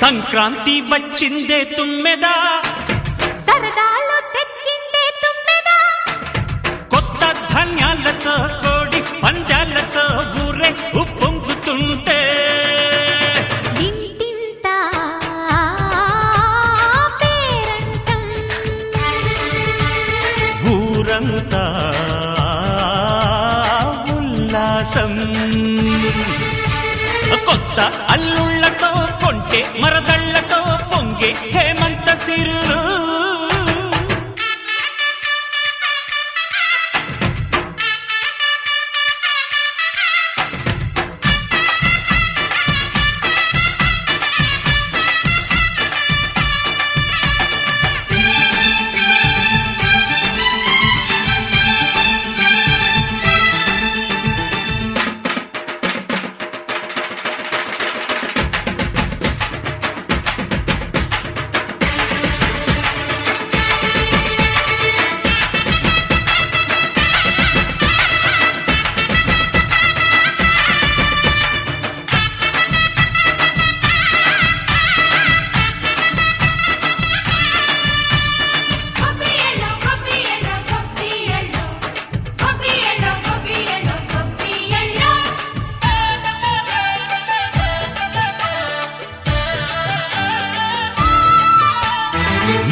సంక్రాంతి వచ్చిందే తుమ్మెదా? కొత్త అల్లుళ్ళతో కొంటే మరదళ్ళతో పొంగే హేమంత సిరులు.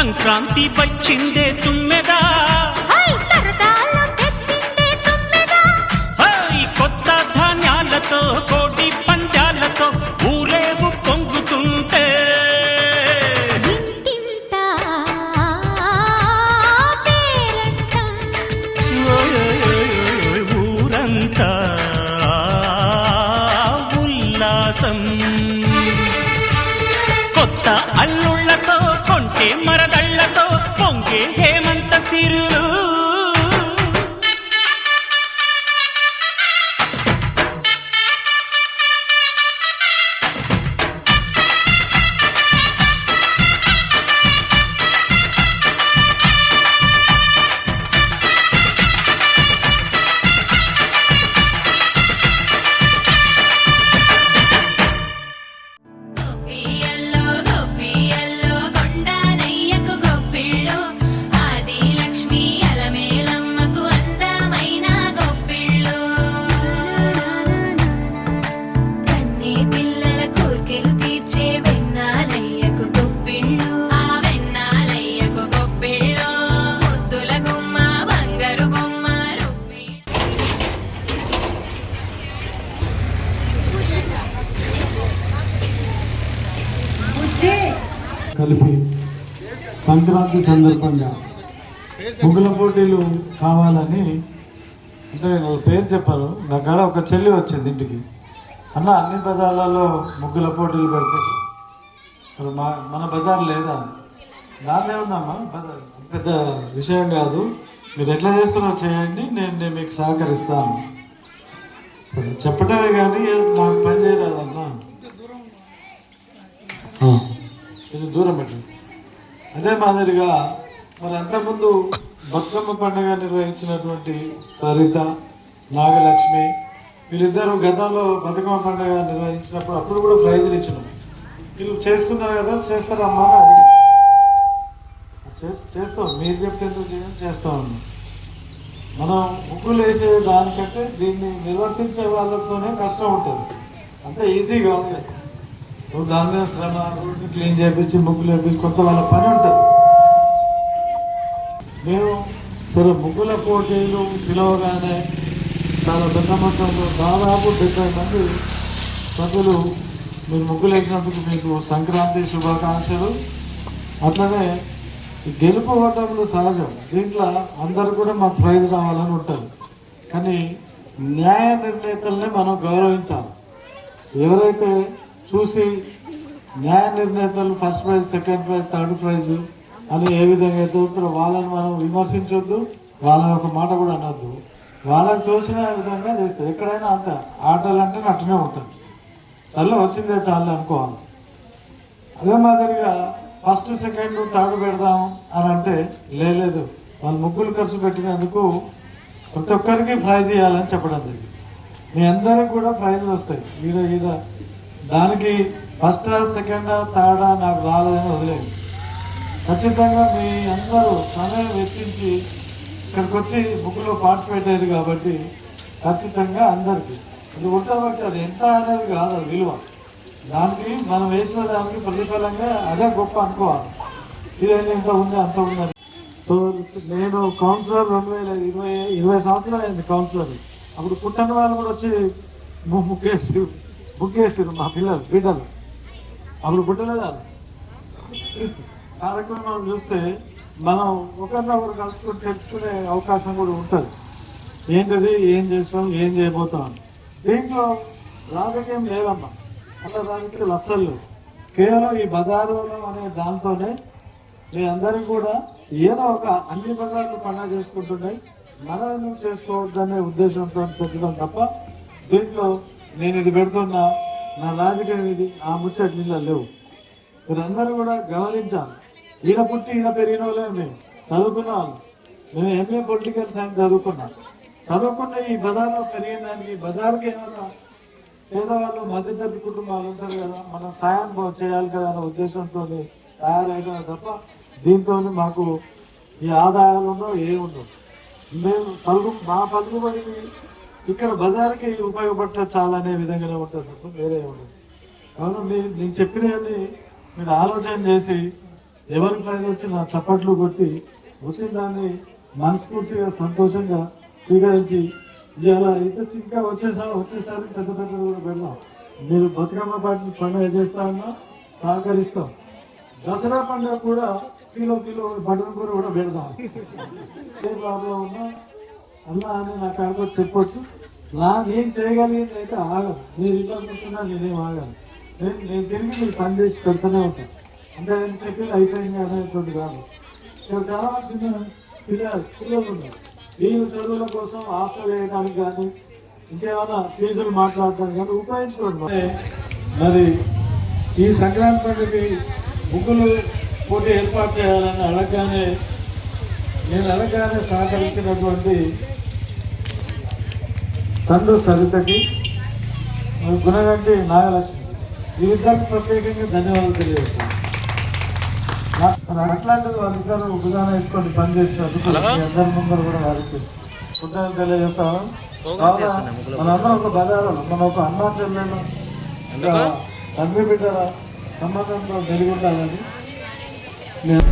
సంక్రాంతి వచ్చిందే తుమ్మెదా? కొత్త ధాన్యాలతో కోటి పంద్యాలతో ఊరేవు పొంగుతుంటే. ఊరంతా ఉల్లాసం. కొత్త అల్లు ಹಾಗೆ కలిపి సంక్రాంతి సందర్భంగా ముగ్గుల పోటీలు కావాలని అంటే వాళ్ళ పేరు చెప్పారు నా కాడ ఒక చెల్లి వచ్చింది ఇంటికి. అన్న అన్ని బజార్లలో ముగ్గుల పోటీలు పెడతారు. మరి మా మన బజార్ లేదా? దాన్నే ఉందమ్మా పెద్ద పెద్ద విషయం కాదు. మీరు ఎట్లా చేస్తున్నారో చేయండి నేను నేను మీకు సహకరిస్తాను. సరే చెప్పటమే కానీ నాకు పని చేయరాదన్నా కొంచెం దూరం పెట్టింది అదే మాదిరిగా మరి అంతకుముందు బతుకమ్మ పండుగ నిర్వహించినటువంటి సరిత నాగలక్ష్మి వీళ్ళిద్దరు గతంలో బతుకమ్మ పండుగ నిర్వహించినప్పుడు అప్పుడు కూడా ప్రైజులు ఇచ్చినాం. వీళ్ళు చేస్తున్నారు కదా చేస్తారమ్మా అని అడిగాను. చేస్తాం. మీరు చెప్తే ఎందుకు చేస్తా ఉన్నాం. మనం ముగ్గులు వేసే దానికంటే దీన్ని నిర్వర్తించే వాళ్ళతోనే కష్టం ఉంటుంది. అంత ఈజీ కాదు కదా. నువ్వు దాని మీద శ్రమ రోడ్డు క్లీన్ చేయించి ముగ్గులు వేయించి కొత్త వాళ్ళ పని ఉంటుంది. మేము సరే ముగ్గుల పోటీలు పిలవగానే చాలా పెద్ద మొత్తంలో దాదాపు డెబ్బై మంది సభ్యులు మీరు ముగ్గులు వేసినందుకు మీకు సంక్రాంతి శుభాకాంక్షలు. అట్లనే గెలుపు ఓటములు సహజం. దీంట్లో అందరు కూడా మాకు ప్రైజ్ రావాలని ఉంటుంది. కానీ న్యాయ నిర్ణేతల్ని మనం గౌరవించాలి. ఎవరైతే చూసి న్యాయ నిర్ణేతలు first prize second prize third prize అని ఏ విధంగా అయితే ఉంటారో వాళ్ళని మనం విమర్శించొద్దు వాళ్ళని ఒక మాట కూడా అనొద్దు. వాళ్ళకి తోచిన విధంగా చేస్తారు. ఎక్కడైనా అంత ఆటలు అంటే అట్లనే ఉంటుంది. సర్లో వచ్చిందే చాలు అనుకోవాలి. అదే మాదిరిగా ఫస్ట్ సెకండ్ థర్డ్ పెడదాం అని అంటే లేదు. వాళ్ళు ముగ్గులు ఖర్చు పెట్టినందుకు ప్రతి ఒక్కరికి ప్రైజ్ ఇవ్వాలని చెప్పడం జరిగింది. మీ అందరికి కూడా ప్రైజ్లు వస్తాయి. ఈడ ఈడ దానికి ఫస్ట్ సెకండ్ థర్డ్ నాకు రాలేదని వదిలేదు ఖచ్చితంగా మీ అందరూ సమయం వెచ్చించి ఇక్కడికి వచ్చి బుక్లో పార్టిసిపేట్ అయ్యారు కాబట్టి ఖచ్చితంగా అందరికీ. అది ఉండబట్టి అది ఎంత అనేది కాదు అది విలువ. దానికి మనం వేసిన దానికి ప్రతిఫలంగా అదే గొప్ప అనుకోవాలి. ఇదైనా ఇంత ఉంది అంత ఉందని సో నేను కౌన్సిలర్ రెండు వేల ఇరవై ఇరవై సంవత్సరాలు అయింది కౌన్సిలర్ అప్పుడు పుట్టని వాళ్ళు కూడా వచ్చి ము- బుక్ చేశారు మా పిల్లలు బిడ్డలు. అప్పుడు పుట్టలేదా? కార్యక్రమాలు చూస్తే మనం ఒకరినొకరు కలుసుకుని తెలుసుకునే అవకాశం కూడా ఉంటుంది. ఏంటది ఏం చేస్తాం ఏం చేయబోతాం దీంట్లో రాజకీయం లేదమ్మా. అట్లా రాజకీయాలు అస్సలు కేవలం ఈ బజారులో అనే దాంతోనే మీ అందరికీ కూడా ఏదో ఒక అన్ని బజార్లు పండుగ చేసుకుంటున్నాయి. మనం ఎందుకు చేసుకోవద్దనే ఉద్దేశంతో పెట్టడం తప్ప దీంట్లో నేను ఇది పెడుతున్నా. నా రాజకీయం ఇది. ఆ ముచ్చటి నీళ్ళ లేవు. మీరందరూ కూడా గమనించాలి. ఈయన పుట్టి ఈయన పెరిగిన వాళ్ళే మేము చదువుకున్న వాళ్ళు నేను ఎంఏ పొలిటికల్ సైన్స్ చదువుకున్నా. చదువుకున్న ఈ బజార్లో పెరిగిన దానికి బజార్కి ఏమన్నా పేదవాళ్ళు మధ్యతరగతి కుటుంబాలు ఉంటారు కదా మనం సాయం చేయాలి కదా అనే ఉద్దేశంతో తయారైన తప్ప దీంతో మాకు ఈ ఆదాయాలు ఉండవు ఏముండవు. మేము పలుకు మా పలుకుబడిని ఇక్కడ బజార్కి ఉపయోగపడతా చాలా అనే విధంగానే ఉంటుంది తప్ప వేరే ఉండదు. కావున మీరు నేను చెప్పినవన్నీ మీరు ఆలోచన చేసి ఎవరి ప్రైజ్ వచ్చి నా చప్పట్లు కొట్టి వచ్చిన దాన్ని మనస్ఫూర్తిగా సంతోషంగా స్వీకరించి ఇలా ఇంత ఇంకా వచ్చేసారి వచ్చేసారి పెద్ద పెద్దది కూడా పెడదాం. మీరు బతుకమ్మ పాటిని పండుగ చేస్తా అన్నా సహకరిస్తాం. దసరా పండుగ కూడా కిలో కిలో బటన్ కూర కూడా పెడదాం. ఏ ప్రాబ్లం ఉన్నా అన్నా అని నా కాడికి చెప్పొచ్చు. నా నేను చేయగలిగేది అయితే ఆగను మీరు ఇంట్లో కూర్చున్నా నేనేం ఆగను. నేను నేను తిరిగి మీరు పని చేసి పెడుతూనే ఉంటాను అంటే నేను చెప్పి అయిపోయింది అనేటువంటి కాదు. ఇక్కడ చాలా చిన్న పిల్లలు పిల్లలు ఉన్నారు. వీళ్ళు చదువుల కోసం హాస్టల్ వేయడానికి కానీ ఇంకేమైనా ఫీజులు మాట్లాడడానికి కానీ ఉపయోగించుకోండి. మరి. ఈ సంక్రాంతి పండుగకి ముగ్గులు పోటీ ఏర్పాటు చేయాలని అడగగానే నేను అడగగానే సహకరించినటువంటి తండ్రి సరితకి గుణగంటి నాగలక్ష్మి. వీరిద్దరికి ప్రత్యేకంగా ధన్యవాదాలు తెలియజేస్తాను అట్లాంటిది వాళ్ళిద్దరు విధానం వేసుకొని పనిచేసినందుకు అందరి ముందర కూడా వారికి కృతజ్ఞతలు తెలియజేస్తాను. మనందరం ఒక బజారు మన ఒక అన్నా చెల్లెలు తండ్రి బిడ్డల సంబంధంతో నేను